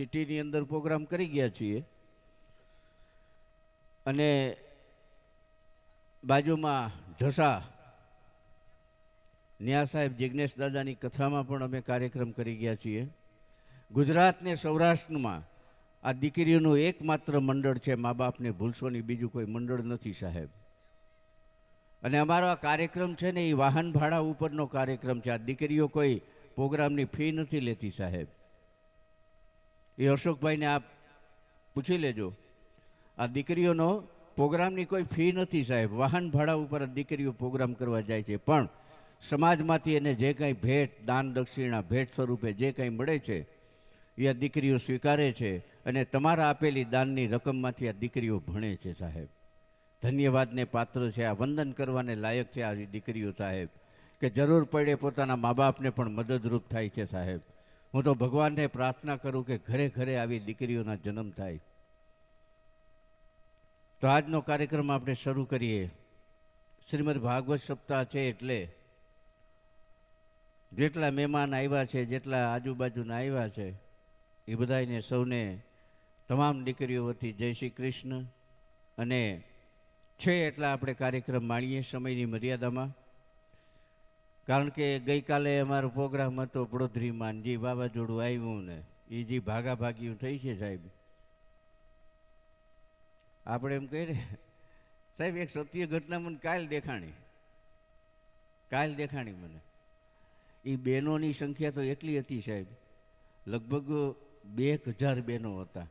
સિટીની અંદર પ્રોગ્રામ કરી ગયા છીએ. અને બાજુમાં ઢસા. ન્યા સાહેબ જિજ્ઞેશ દાદાની કથામાં પણ અમે કાર્યક્રમ કરી ગયા છીએ. ગુજરાત ને સૌરાષ્ટ્રમાં આ દીકરીઓનું એકમાત્ર મંડળ છે, મા બાપને ભૂલશોની બીજું કોઈ મંડળ નથી સાહેબ. અને અમારો આ કાર્યક્રમ છે ને એ વાહન ભાડા ઉપરનો કાર્યક્રમ છે. આ દીકરીઓ કોઈ પ્રોગ્રામની ફી નથી લેતી સાહેબ. એ અશોકભાઈને આપ પૂછી લેજો. આ દીકરીઓનો પ્રોગ્રામની કોઈ ફી નથી સાહેબ. વાહન ભાડા ઉપર દીકરીઓ પ્રોગ્રામ કરવા જાય છે. પણ સમાજમાંથી એને જે કંઈ ભેટ, દાન દક્ષિણા, ભેટ સ્વરૂપે જે કંઈ મળે છે, એ આ દીકરીઓ સ્વીકારે છે અને તમારા આપેલી દાનની રકમમાંથી આ દીકરીઓ ભણે છે સાહેબ. ધન્યવાદને પાત્ર છે. આ વંદન કરવાને લાયક છે આ દીકરીઓ સાહેબ. કે જરૂર પડે પોતાના મા બાપને પણ મદદરૂપ થાય છે સાહેબ. હું તો ભગવાનને પ્રાર્થના કરું કે ઘરે ઘરે આવી દીકરીઓના જન્મ થાય. તો આજનો કાર્યક્રમ આપણે શરૂ કરીએ. શ્રીમદ ભાગવત સપ્તાહ છે એટલે જેટલા મહેમાન આવ્યા છે, જેટલા આજુબાજુના આવ્યા છે, એ બધાને સૌને તમામ દીકરીઓ વતી જય શ્રી કૃષ્ણ. અને છે એટલા આપણે કાર્યક્રમ માણીએ સમયની મર્યાદામાં. કારણ કે ગઈકાલે અમારો પ્રોગ્રામ હતો પડોધરીમાં જે વાવાઝોડું આવ્યું ને, એ જે ભાગાભાગીયું થઈ છે સાહેબ. આપણે એમ કહીએ સાહેબ, એક સત્ય ઘટના મને કાલ દેખાણી. કાલ દેખાણી મને. એ બહેનોની સંખ્યા તો એટલી હતી સાહેબ. લગભગ બે હજાર બહેનો હતા.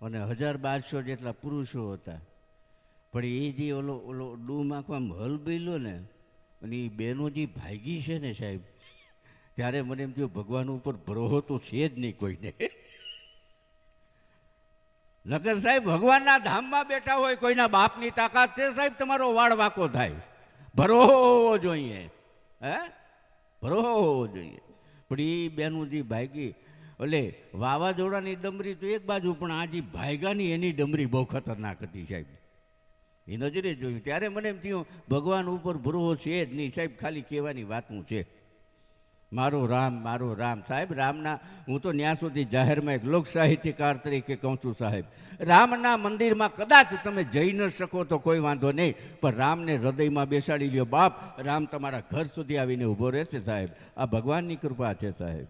અને હજાર બારસો જેટલા પુરુષો હતા. પણ એ જે ઓલો ઓલો ડૂમ આખો આમ હલબેલો ને અને એ બહેનો જે ભાગી છે ને સાહેબ ત્યારે મને એમ થયું ભગવાન ઉપર ભરોહો તો છે જ નહીં કોઈને. નગર સાહેબ ભગવાનના ધામમાં બેઠા હોય કોઈના બાપની તાકાત છે સાહેબ, તમારો વાળ વાકો થાય. ભરોહો હોવો જોઈએ. હે? ભરોહો હોવો જોઈએ. પણ એ બેનું જે ભાગી, એટલે વાવાઝોડાની ડમરી તો એક બાજુ, પણ આ જે ભાગ્યાની એની ડમરી બહુ ખતરનાક હતી સાહેબ. એ નજરે જોયું. ત્યારે મને એમ થયું, ભગવાન ઉપર ભરોહો છે જ નહીં. સાહેબ, ખાલી કહેવાની વાતનું છે. મારો રામ મારો રામ. સાહેબ, રામના, હું તો ન્યા સુધી જાહેરમાં એક લોક સાહિત્યકાર તરીકે કહું છું, સાહેબ. રામના મંદિરમાં કદાચ તમે જઈ ન શકો તો કોઈ વાંધો નહીં, પણ રામને હૃદયમાં બેસાડી લ્યો. બાપ, રામ તમારા ઘર સુધી આવીને ઊભો રહેશે, સાહેબ. આ ભગવાનની કૃપા છે, સાહેબ.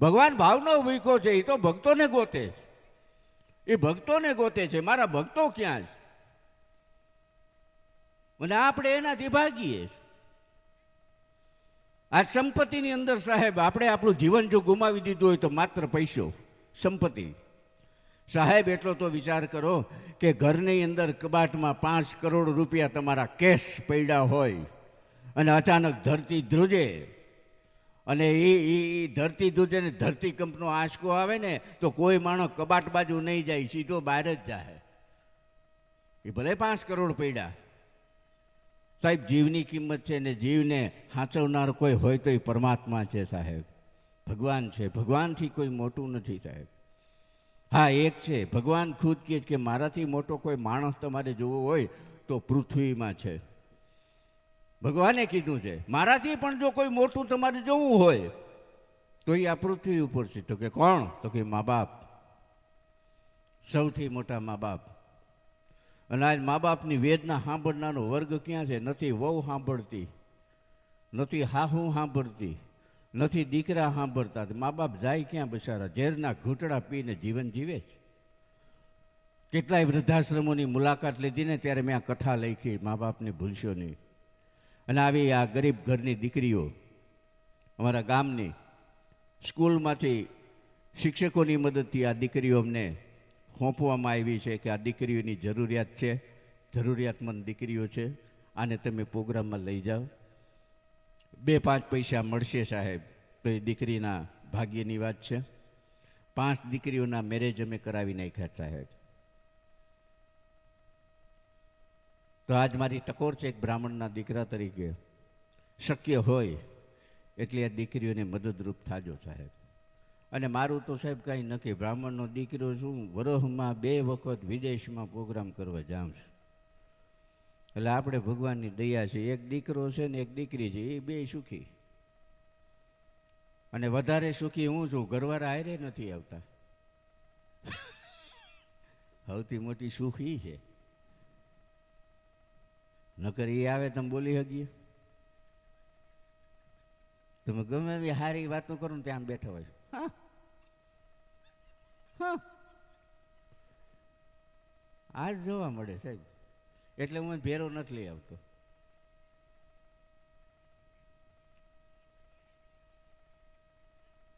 ભગવાન ભાવનો વીકો છે, એ તો ભક્તોને ગોતે છે. એ ભક્તોને ગોતે છે. મારા ભક્તો ક્યાં છે? અને આપણે એનાથી ભાગીએ આ સંપત્તિની અંદર સાહેબ, આપણે આપણું જીવન જો ગુમાવી દીધું હોય તો માત્ર પૈસો, સંપત્તિ. સાહેબ, એટલો તો વિચાર કરો કે ઘરની અંદર કબાટમાં પાંચ કરોડ રૂપિયા તમારા કેશ પડ્યા હોય અને અચાનક ધરતી ધ્રુજે. અને એ એ ધરતી ધ્રુજે ને ધરતી કંપનો આંચકો આવે ને તો કોઈ માણસ કબાટ બાજુ નહીં જાય, સીધો બહાર જ જાય એ ભલે પાંચ કરોડ પડ્યા. સાહેબ, જીવની કિંમત છે ને જીવને સાચવનાર કોઈ હોય તો એ પરમાત્મા છે સાહેબ. ભગવાન છે. ભગવાનથી કોઈ મોટું નથી સાહેબ. હા, એક છે. ભગવાન ખુદ કહે કે મારાથી મોટો કોઈ માણસ તમારે જોવો હોય તો પૃથ્વીમાં છે. ભગવાને કીધું છે. મારાથી પણ જો કોઈ મોટું તમારે જોવું હોય તો એ આ પૃથ્વી ઉપર છે. તો કે કોણ? તો કે મા બાપ. સૌથી મોટા મા બાપ. અને આજ મા બાપની વેદના સાંભળનારો વર્ગ ક્યાં છે? નથી વહુ સાંભળતી, નથી હાહુ સાંભળતી, નથી દીકરા સાંભળતા. મા બાપ જાય ક્યાં બિચારા? ઝેરના ઘૂંટડા પીને જીવન જીવે છે. કેટલાય વૃદ્ધાશ્રમોની મુલાકાત લીધી ને ત્યારે મેં આ કથા લખી મા બાપને ભૂલશો નહીં અને આવી આ ગરીબ ઘરની દીકરીઓ અમારા ગામની સ્કૂલમાંથી શિક્ષકોની મદદથી આ દીકરીઓ અમને સોંપવામાં આવી છે કે આ દીકરીઓની જરૂરિયાત છે, જરૂરિયાતમંદ દીકરીઓ છે, આને તમે પ્રોગ્રામમાં લઈ જાઓ. બે પાંચ પૈસા મળશે સાહેબ, તો એ દીકરીના ભાગ્યની વાત છે. પાંચ દીકરીઓના મેરેજ અમે કરાવી નાખ્યા સાહેબ. તો આજ મારી ટકોર છે એક બ્રાહ્મણના દીકરા તરીકે. શક્ય હોય એટલે આ દીકરીઓને મદદરૂપ થાજો સાહેબ. અને મારું તો સાહેબ કાંઈ નક્કી બ્રાહ્મણનો દીકરો છું. વરહમાં બે વખત વિદેશમાં પ્રોગ્રામ કરવા જાઉં છું. એટલે આપણે ભગવાનની દયા છે. એક દીકરો છે ને એક દીકરી છે. એ બે સુખી. અને વધારે સુખી હું છું. ઘરવાળા હારે નથી આવતા. સૌથી મોટી સુખ એ છે. નકર એ આવે તમે બોલી શકીએ. તમે ગમે એવી સારી વાતો કરો ને ત્યાં બેઠા હોય. હા. આજ જોવા મળે સાહેબ. એટલે હું ભેરો નથી લઈ આવતો.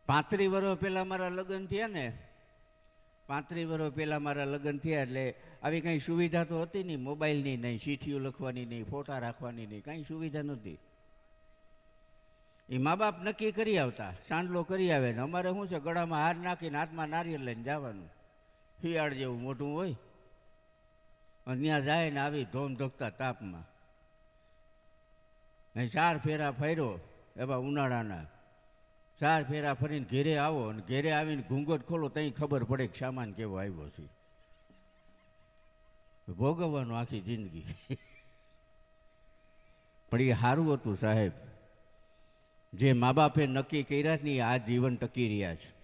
પાંત્રી વર્ષ પહેલાં મારા લગ્ન થયા ને, પાંત્રી વર્ષ પહેલાં મારા લગ્ન થયા એટલે આવી કાંઈ સુવિધા તો હતી નહીં, મોબાઈલની નહીં ચીઠીઓ લખવાની નહીં, ફોટા રાખવાની નહીં, કાંઈ સુવિધા નહોતી. એ મા બાપ નક્કી કરી આવતા, સાંડલો કરી આવે ને અમારે શું છે, ગળામાં હાર નાખીને હાથમાં નારિયેળ લઈને જવાનું. શિયાળ જેવું મોટું હોય. અને ત્યાં જાય ને આવી ધોમ ધોકતા તાપમાં. અહીં ચાર ફેરા ફર્યો, એવા ઉનાળાના. ચાર ફેરા ફરીને ઘેરે આવો અને ઘેરે આવીને ઘૂંઘટ ખોલો, ત્યાં ખબર પડે કે સામાન કેવો આવ્યો છે. ભોગવવાનું આખી જિંદગી. પણ એ સારું હતું સાહેબ. જે મા બાપે નક્કી કર્યા નહીં આ જીવન ટકી રહ્યા છે.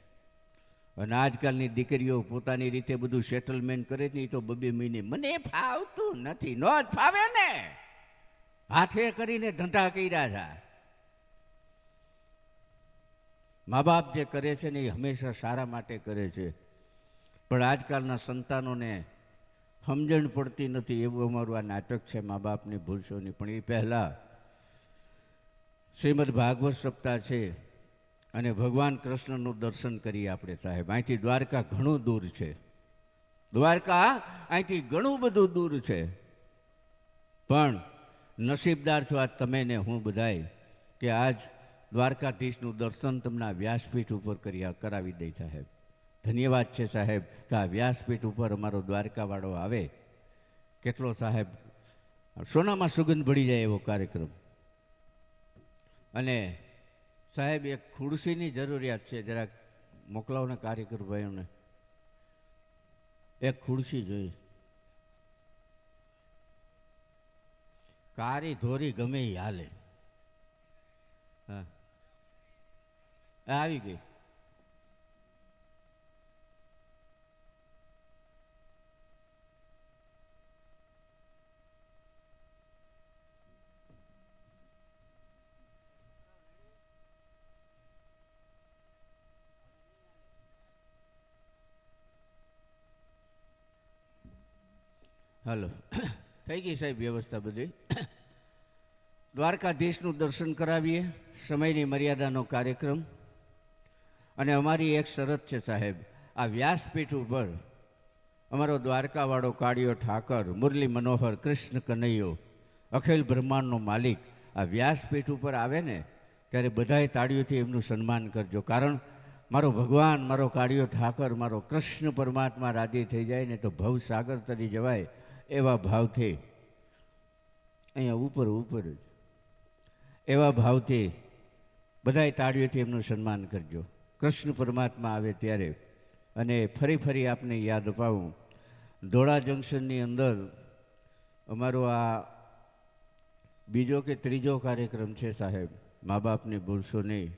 અને આજકાલની દીકરીઓ પોતાની રીતે બધું સેટલમેન્ટ કરે જ નહીં તો બબે મહિને, મને ફાવતું નથી, નો જ ફાવે ને. હાથે કરીને ધંધા કર્યા છે. મા બાપ જે કરે છે ને એ હંમેશા સારા માટે કરે છે. પણ આજકાલના સંતાનોને સમજણ પડતી નથી, એવું અમારું આ નાટક છે મા બાપની ભૂલશોની પણ એ પહેલાં શ્રીમદ ભાગવત સપ્તાહ છે અને ભગવાન કૃષ્ણનું દર્શન કરીએ આપણે સાહેબ. અહીંથી દ્વારકા ઘણું દૂર છે. દ્વારકા અહીંથી ઘણું બધું દૂર છે. પણ નસીબદાર છો આ તમે ને હું બધાય કે આજ દ્વારકાધીશનું દર્શન તમને આ વ્યાસપીઠ ઉપર કરી કરાવી દઈ સાહેબ. ધન્યવાદ છે સાહેબ કે આ વ્યાસપીઠ ઉપર અમારો દ્વારકાવાળો આવે. કેટલો સાહેબ, સોનામાં સુગંધ ભળી જાય એવો કાર્યક્રમ. અને સાહેબ, એક ખુરશીની જરૂરિયાત છે. જરાક મોકલાવો ને કાર્યકર ભાઈઓને. એક ખુરશી જોઈ કારી ધોરી ગમે એ હાલે. હા. આવી ગઈ. હાલો. થઈ ગઈ સાહેબ વ્યવસ્થા બધી. દ્વારકાધીશનું દર્શન કરાવીએ, સમયની મર્યાદાનો કાર્યક્રમ. અને અમારી એક શરત છે સાહેબ, આ વ્યાસપીઠ ઉપર અમારો દ્વારકાવાળો કાળિયો ઠાકર, મુરલી મનોહર, કૃષ્ણ કનૈયો, અખિલ બ્રહ્માંડનો માલિક આ વ્યાસપીઠ ઉપર આવે ને, ત્યારે બધાએ તાળીઓથી એમનું સન્માન કરજો. કારણ મારો ભગવાન, મારો કાળિયો ઠાકર, મારો કૃષ્ણ પરમાત્મા રાજી થઈ જાય ને તો ભવસાગર તરી જવાય. એવા ભાવથી, અહીંયા ઉપર ઉપર જ. એવા ભાવથી બધાએ તાળીઓથી એમનું સન્માન કરજો. કૃષ્ણ પરમાત્મા આવે ત્યારે અને ફરી ફરી આપને યાદ અપાવું. ધોળા જંકશનની અંદર અમારો આ બીજો કે ત્રીજો કાર્યક્રમ છે સાહેબ, મા બાપને ભૂલશો નહીં.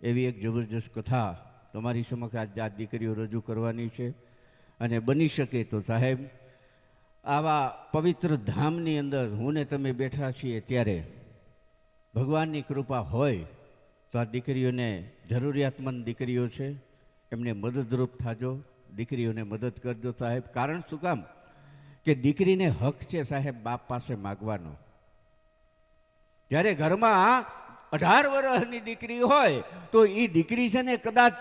એવી એક જબરજસ્ત કથા તમારી સમક્ષ આજ આ દીકરીઓ રજૂ કરવાની છે. અને બની શકે તો સાહેબ આવા પવિત્ર ધામની અંદર હું ને તમે બેઠા છીએ ત્યારે ભગવાનની કૃપા હોય તો આ દીકરીઓને જરૂરિયાતમંદ દીકરીઓ છે. એમને મદદરૂપ થાજો. દીકરીઓને મદદ કરજો સાહેબ. કારણ શું કામ? કે દીકરીને હક છે સાહેબ બાપ પાસે માગવાનો. જ્યારે ઘરમાં અઢાર વર્ષની દીકરી હોય તો એ દીકરી છે ને કદાચ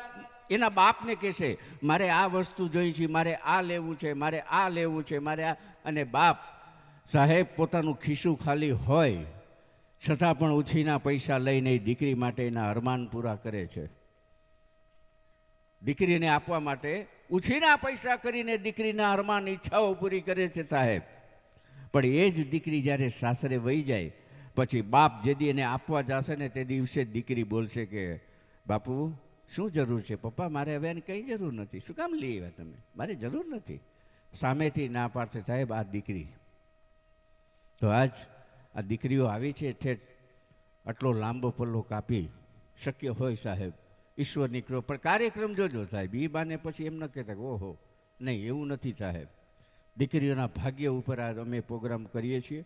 એના બાપને કહેશે, મારે આ વસ્તુ જોઈ છે, મારે આ લેવું છે, મારે આ લેવું છે, મારે આ અને બાપ, સાહેબ, પોતાનું ખિસ્સું ખાલી હોય, છતાં પણ ઉછીના પૈસા લઈને દીકરી માટે એના અરમાન પૂરા કરે છે. દીકરીને આપવા માટે ઉછીના પૈસા કરીને દીકરીના અરમાન ઈચ્છાઓ પૂરી કરે છે સાહેબ. પણ એ જ દીકરી જ્યારે સાસરે વહી જાય, પછી બાપ જે દી એને આપવા જશે ને તે દિવસે દીકરી બોલશે કે, બાપુ શું જરૂર છે? પપ્પા, મારે હવે એની કંઈ જરૂર નથી. શું કામ લઈ આવ્યા તમે? મારે જરૂર નથી. સામેથી ના પાડશે સાહેબ, આ દીકરી. તો આજ આ દીકરીઓ આવી છે, ઠેઠ આટલો લાંબો પલ્લો કાપી શક્ય હોય સાહેબ, ઈશ્વરની કૃપા. પણ કાર્યક્રમ જોજો સાહેબ એ બાને પછી એમ ન કહેતા ઓહો, નહીં, એવું નથી સાહેબ. દીકરીઓના ભાગ્ય ઉપર આ અમે પ્રોગ્રામ કરીએ છીએ.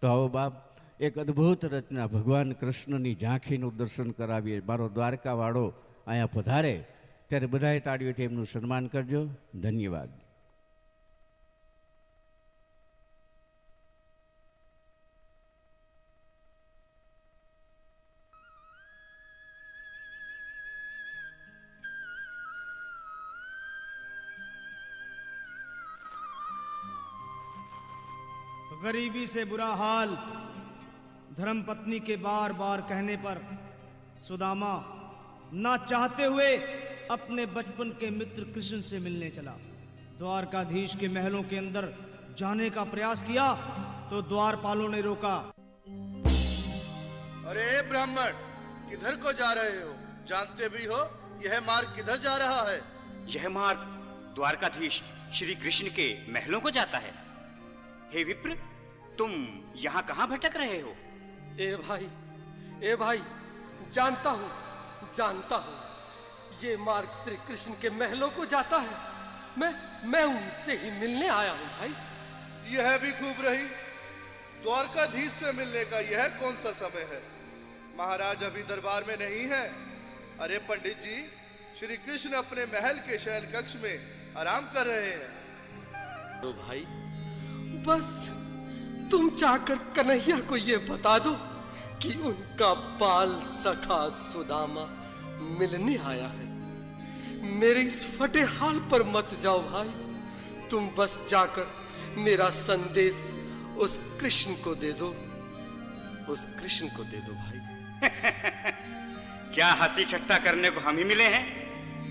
તો આવો બાપ, એક અદ્ભુત રચના ભગવાન કૃષ્ણની ઝાંખીનું દર્શન કરાવીએ. મારો દ્વારકાવાળો અહીંયા પધારે ત્યારે બધાએ તાળીઓથી એમનું સન્માન કરજો ધન્યવાદ गरीबी से बुरा हाल धर्मपत्नी के बार बार कहने पर सुदामा ना चाहते हुए अपने बचपन के मित्र कृष्ण से मिलने चला। द्वारकाधीश के महलों के अंदर जाने का प्रयास किया तो द्वारपालों ने रोका। अरे ब्राह्मण किधर को जा रहे हो? जानते भी हो यह मार्ग किधर जा रहा है? यह मार्ग द्वारकाधीश श्री कृष्ण के महलों को जाता है। हे विप्र तुम यहाँ कहाँ भटक रहे हो? ए भाई ए भाई जानता हूँ। जानता हूँ। ये मार्ग श्री कृष्ण के महलों को जाता है। मैं मैं उनसे ही मिलने आया हूँ भाई। यह भी खूब रही। द्वारकाधीश से मिलने का यह कौन सा समय है? महाराज अभी दरबार में नहीं है। अरे पंडित जी श्री कृष्ण अपने महल के शयन कक्ष में आराम कर रहे हैं। तो भाई बस तुम जाकर कन्हैया को यह बता दो। कि उनका बाल सखा सुदामा मिलने आया है। मेरे इस फटे हाल पर मत जाओ भाई। तुम बस जाकर मेरा संदेश उस कृष्ण को दे दो। उस कृष्ण को दे दो भाई। क्या हँसी छट्टा करने को हम ही मिले हैं?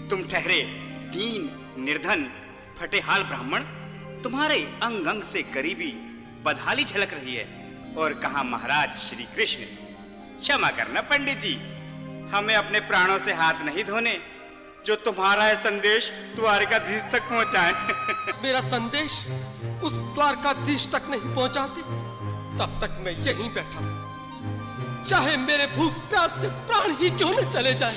तुम ठहरे दीन, निर्धन, फटेहाल ब्राह्मण, तुम्हारे अंग अंग से गरीबी बदहाली झलक रही है। और कहा महाराज श्री कृष्ण क्षमा करना पंडित जी। हमें अपने प्राणों से हाथ नहीं धोने, जो तुम्हारा है संदेश, द्वारकाधीश तक पहुँचाए। मेरा संदेश उस द्वारकाधीश तक नहीं पहुंचाते। तब तक मैं यहीं बैठा चाहे मेरे भूख प्यास से प्राण ही क्यों न चले जाए।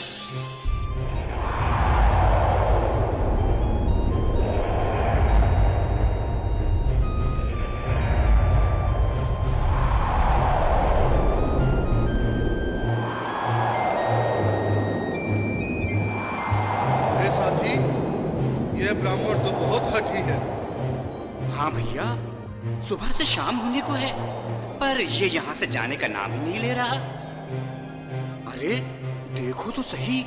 सुबह से शाम होने को है, पर ये यहाँ से जाने का नाम ही नहीं ले रहा। अरे, देखो तो सही,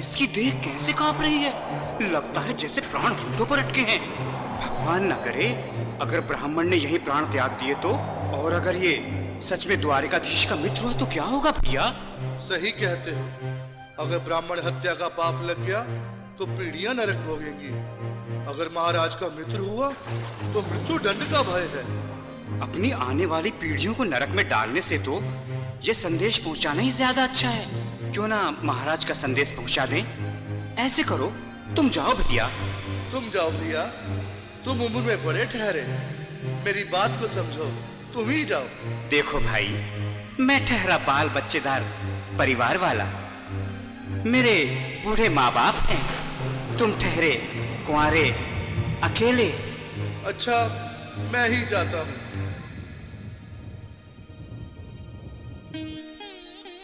इसकी देह कैसे काँप रही है? लगता है जैसे प्राण होठों पर अटके हैं। भगवान न करे, अगर ब्राह्मण ने यही प्राण त्याग दिए तो? और अगर ये सच में द्वारिकाधीश का मित्र हुआ तो क्या होगा भैया? सही कहते हो। अगर ब्राह्मण हत्या का पाप लग गया तो पीढ़ियाँ नरक भोगेंगी। अगर महाराज का मित्र हुआ तो मृत्यु दंड का भय है। अपनी आने वाली पीढ़ियों को नरक में डालने से तो ये संदेश पहुंचाना ही ज़्यादा अच्छा है। क्यों ना महाराज का संदेश पहुँचा दें? ऐसे करो तुम जाओ भैया। तुम जाओ भैया तुम उम्र में बड़े ठहरे। मेरी बात को समझो तुम ही जाओ। देखो भाई मैं ठहरा बाल बच्चेदार परिवार वाला। मेरे बूढ़े माँ बाप हैं। तुम ठहरे कुंवारे अकेले। अच्छा मैं ही जाता हूँ।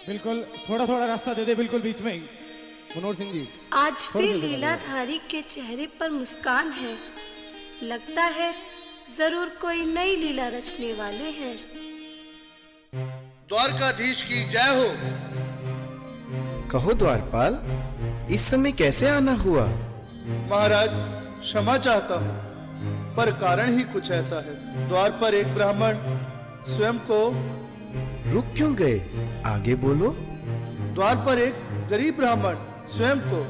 बिल्कुल थोड़ा थोड़ा रास्ता दे दे बिल्कुल बीच में मनोहर सिंह जी आज फिर लीलाधारी के चेहरे पर मुस्कान है। लगता है ज़रूर कोई नई लीला रचने वाले हैं। द्वारकाधीश की जय हो। कहो द्वारपाल इस समय कैसे आना हुआ? महाराज क्षमा चाहता हूँ पर कारण ही कुछ ऐसा है। द्वार पर एक ब्राह्मण स्वयं को रुक क्यों गए? आगे बोलो। द्वार पर एक गरीब ब्राह्मण स्वयं को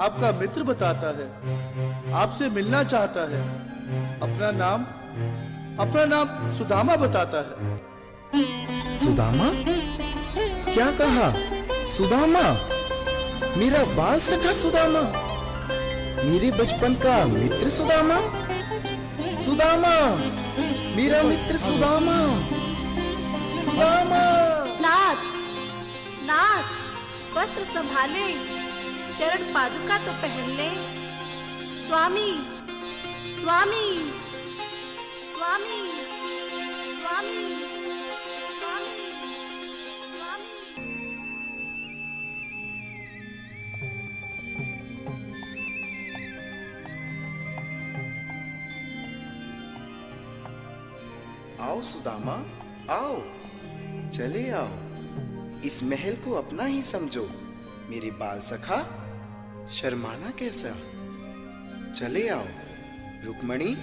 आपका मित्र बताता है आपसे मिलना चाहता है अपना नाम अपना नाम सुदामा बताता है। सुदामा? क्या कहा? सुदामा? मेरा बाल सखा सुदामा। मेरे बचपन का मित्र सुदामा? सुदामा मेरा मित्र सुदामा सुदामा। नाथ नाथ वस्त्र संभाले। चरण पादुका तो पहन ले। स्वामी स्वामी स्वामी स्वामी स्वामी स्वामी। आओ सुदामा आओ। चले आओ। इस महल को अपना ही समझो। मेरे बाल सखा, शर्माना कैसा? चले आओ। रुक्मणी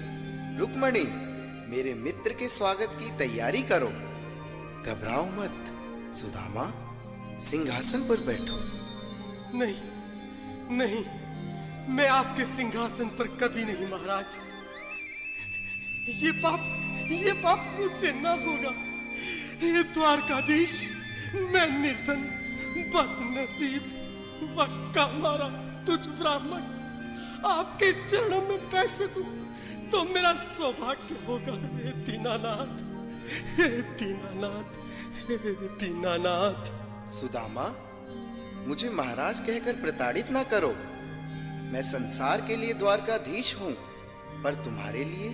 रुक्मणी, मेरे मित्र के स्वागत की तैयारी करो। घबराओ मत, सुदामा, सिंहासन पर बैठो। नहीं नहीं, मैं आपके सिंहासन पर कभी नहीं, महाराज। ये पाप ये पाप मुझसे ना होगा। हे द्वारकाधीश, मैं निर्धन, बदनसीब वक्का मारा तुझ ब्राह्मण। आपके चरणों में बैठ सकूँ तो मेरा सौभाग्य होगा। हे दीनानाथ हे दीनानाथ हे दीनानाथ। सुदामा, मुझे महाराज कहकर प्रताड़ित ना करो। मैं संसार के लिए द्वारकाधीश हूँ, पर तुम्हारे लिए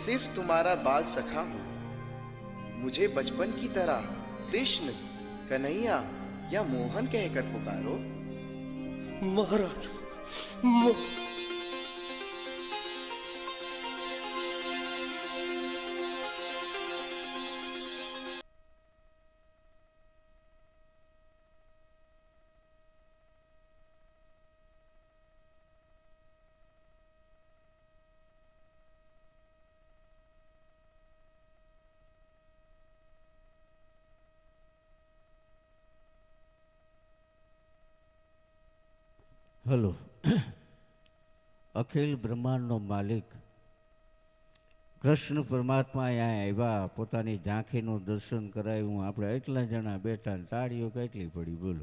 सिर्फ़ तुम्हारा बाल सखा हूँ। मुझे बचपन की तरह कृष्ण कन्हैया या मोहन कहकर पुकारो महाराज હલો. અખિલ બ્રહ્માંડનો માલિક. કૃષ્ણ પરમાત્મા અહીંયા આવ્યા, પોતાની ઝાંખીનું દર્શન કરાવ્યું આપણે એટલા જણા બેઠા તાળીઓ કેટલી પડી, બોલો.